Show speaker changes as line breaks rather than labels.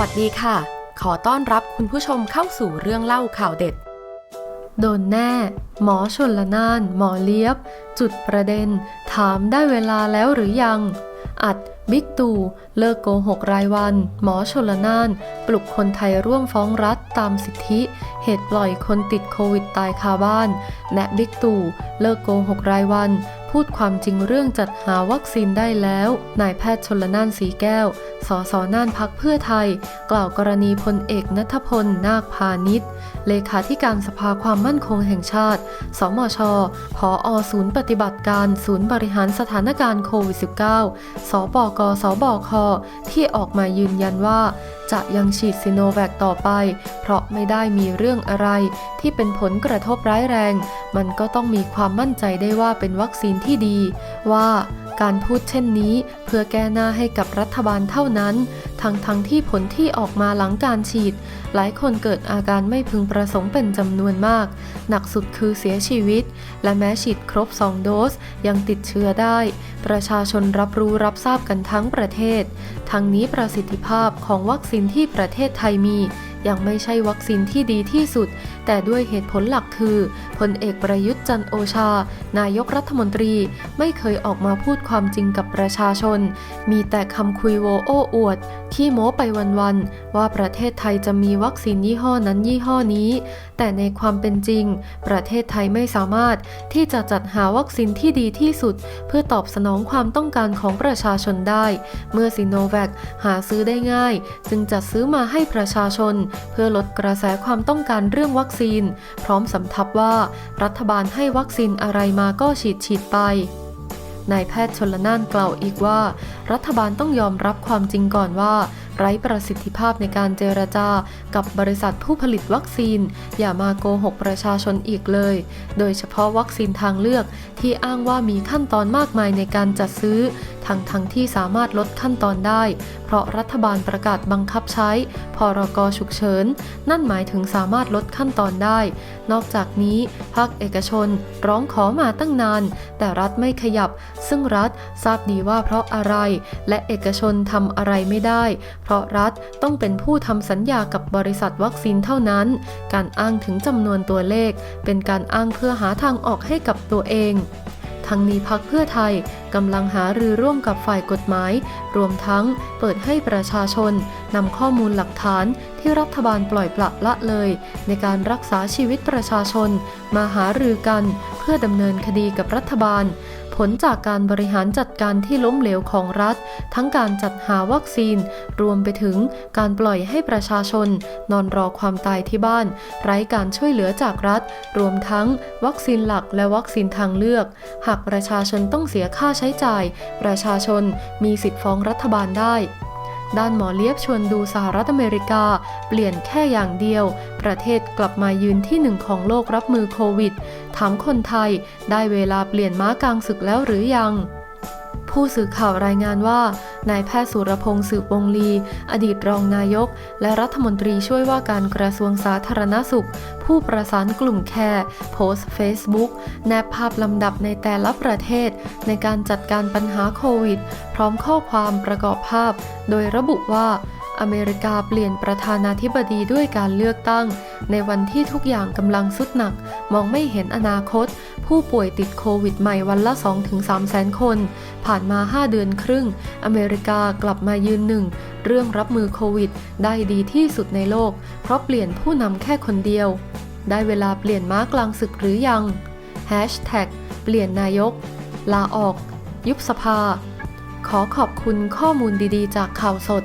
วัสดีค่ะ ขอต้อนรับคุณผู้ชมเข้าสู่เรื่องเล่าข่าวเด็ด โดนแน่ หมอชนละนาน หมอเลียบ จุดประเด็น ถามได้เวลาแล้วหรือยัง อัดบิ๊กตู่เลิกโกหกรายวัน หมอชนละนาน ปลุกคนไทยร่วมฟ้องรัฐตามสิทธิ เหตุปล่อยคนติดโควิดตายคาบ้านและบิ๊กตู่เลิกโกหกรายวัน พูดความจริงเรื่องจัดหาวัคซีนได้แล้ว นายแพทย์ชนละนานสีแก้ว สสน่านพักเพื่อไทย กล่าวกรณีพลเอกนัทพล นาคพาณิชย์ เลขาธิการสภาความมั่นคงแห่งชาติ สมชผออศูนย์ปฏิบัติการศูนย์บริหารสถานการณ์โควิด -19 สปกสบคที่ออกมายืนยันว่า จะยังฉีดซิโนแวคต่อไป เพราะไม่ได้มีเรื่องอะไร ที่เป็นผลกระทบร้ายแรง มันก็ต้องมีความมั่นใจได้ว่าเป็นวัคซีนที่ดี ว่าการพูดเช่นนี้ เพื่อแก้หน้าให้กับรัฐบาลเท่านั้น ทั้งทั้งที่ผลที่ออกมาหลังการฉีด หลายคนเกิดอาการไม่พึงประสงค์เป็นจำนวนมาก หนักสุดคือเสียชีวิต และแม้ฉีดครบ 2 โดสยังติดเชื้อได้ ประชาชนรับรู้รับทราบกันทั้งประเทศ ทั้งนี้ประสิทธิภาพของวัคซีนที่ประเทศไทยมี ยังไม่ใช่วัคซีนที่ดีที่สุด แต่ด้วยเหตุผลหลักคือพลเอกประยุทธ์จันโอชา นายกรัฐมนตรีไม่เคยออกมาพูดความจริงกับประชาชน มีแต่คำคุยโวโอ้อวด ที่โม้ไปวันๆว่าประเทศไทยจะมีวัคซีนยี่ห้อนั้นยี่ห้อนี้ แต่ในความเป็นจริง ประเทศไทยไม่สามารถที่จะจัดหาวัคซีนที่ดีที่สุด เพื่อตอบสนองความต้องการของประชาชนได้ เมื่อซิโนแวคหาซื้อได้ง่าย จึงจัดซื้อมาให้ประชาชนเพื่อลดกระแสความต้องการเรื่องวัคซีน พร้อมสำทับว่ารัฐบาลให้วัคซีนอะไรมาก็ฉีดฉีดไปนายแพทย์ชนละนานกล่าวอีกว่า รัฐบาลต้องยอมรับความจริงก่อนว่า ไร้ประสิทธิภาพในการเจรจา กับบริษัทผู้ผลิตวัคซีน อย่ามาโกหกประชาชนอีกเลย โดยเฉพาะวัคซีนทางเลือกที่อ้างว่ามีขั้นตอนมากมายในการจัดซื้อทั้งทั้งที่สามารถลดขั้นตอนได้ เพราะรัฐบาลประกาศบังคับใช้ พรกฉุกเฉิน นั่นหมายถึงสามารถลดขั้นตอนได้ นอกจากนี้ ภาคเอกชนร้องขอมาตั้งนาน แต่รัฐไม่ขยับ ซึ่งรัฐทราบดีว่าเพราะอะไร และเอกชนทำอะไรไม่ได้ เพราะรัฐต้องเป็นผู้ทำสัญญากับบริษัทวัคซีนเท่านั้น การอ้างถึงจำนวนตัวเลข เป็นการอ้างเพื่อหาทางออกให้กับตัวเองทั้งนี้พักเพื่อไทย กำลังหารือร่วมกับฝ่ายกฎหมาย รวมทั้งเปิดให้ประชาชนนำข้อมูลหลักฐานที่รัฐบาลปล่อยปละละเลย ในการรักษาชีวิตประชาชน มาหารือกันเพื่อดำเนินคดีกับรัฐบาล ผลจากการบริหารจัดการที่ล้มเหลวของรัฐ ทั้งการจัดหาวัคซีน รวมไปถึงการปล่อยให้ประชาชน นอนรอความตายที่บ้าน ไร้การช่วยเหลือจากรัฐ รวมทั้งวัคซีนหลักและวัคซีนทางเลือก หากประชาชนต้องเสียค่าใช้จ่าย ประชาชนมีสิทธิ์ฟ้องรัฐบาลได้ ด้านหมอเลียบชวนดูสหรัฐอเมริกา เปลี่ยนแค่อย่างเดียว ประเทศกลับมายืนที่หนึ่งของโลกรับมือโควิด ถามคนไทย ได้เวลาเปลี่ยนม้ากลางศึกแล้วหรือยัง ผู้สื่อข่าวรายงานว่านายแพทย์สุรพงศ์สืบวงลี อดีตรองนายก และรัฐมนตรีช่วยว่าการกระทรวงสาธารณสุข ผู้ประสานกลุ่มแคร์โพสต์เฟซบุ๊กแนบภาพลำดับในแต่ละประเทศ ในการจัดการปัญหาโควิด พร้อมข้อความประกอบภาพ โดยระบุว่า อเมริกาเปลี่ยนประธานาธิบดีด้วยการเลือกตั้ง ในวันที่ทุกอย่างกำลังสุดหนัก มองไม่เห็นอนาคต ผู้ป่วยติดโควิดใหม่วันละ 2-3แสนคน ผ่านมา 5 เดือนครึ่ง อเมริกากลับมายืนหนึ่ง เรื่องรับมือโควิด ได้ดีที่สุดในโลก เพราะเปลี่ยนผู้นำแค่คนเดียว ได้เวลาเปลี่ยนม้ากลางศึกหรือยัง Hashtag เปลี่ยนนายก ลาออก ยุบสภา ขอขอบคุณข้อมูลดีๆ จากข่าวสด